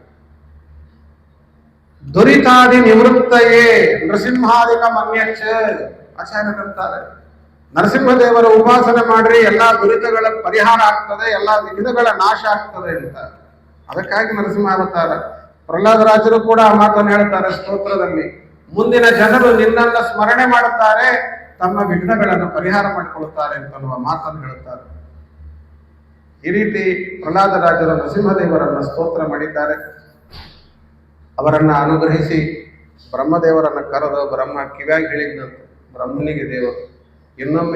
Speaker 1: ದುರಿತಾದಿ ನಿವೃತ್ತಯೇ ನರಸಿಂಹಾದಿಕ ಮನ್ಯಚ್ಚ ಆಚಾರ್ಯರಂತಾರೆ. ನರಸಿಂಹದೇವರ ಉಪಾಸನೆ ಮಾಡ್ರಿ, ಎಲ್ಲಾ ದುರಿತಗಳ ಪರಿಹಾರ ಆಗ್ತದೆ, ಎಲ್ಲಾ ವಿಘ್ನಗಳ ನಾಶ ಆಗ್ತದೆ ಅಂತ. ಅದಕ್ಕಾಗಿ ನರಸಿಂಹ ಅವತಾರ ಪ್ರಹ್ಲಾದರಾಜರು ಕೂಡ ಆ ಮಾತನ್ನು ಹೇಳ್ತಾರೆ ಸ್ತೋತ್ರದಲ್ಲಿ. ಮುಂದಿನ ಜನರು ನಿನ್ನನ್ನ ಸ್ಮರಣೆ ಮಾಡುತ್ತಾರೆ, ತಮ್ಮ ವಿಘ್ನಗಳನ್ನು ಪರಿಹಾರ ಮಾಡಿಕೊಳ್ಳುತ್ತಾರೆ ಅಂತನ್ನುವ ಮಾತನ್ನು ಹೇಳುತ್ತಾರೆ ಈ ರೀತಿ ಪ್ರಹ್ಲಾದರಾಜರು ನರಸಿಂಹದೇವರನ್ನ ಸ್ತೋತ್ರ ಮಾಡಿದ್ದಾರೆ. ಅವರನ್ನ ಅನುಗ್ರಹಿಸಿ, ಬ್ರಹ್ಮದೇವರನ್ನ ಕರೆದು ಬ್ರಹ್ಮ ಕಿವ್ಯಾಗಿ ಹೇಳಿದ್ದಂತೆ ಬ್ರಹ್ಮನಿಗೆ ದೇವರು. ಇನ್ನೊಮ್ಮೆ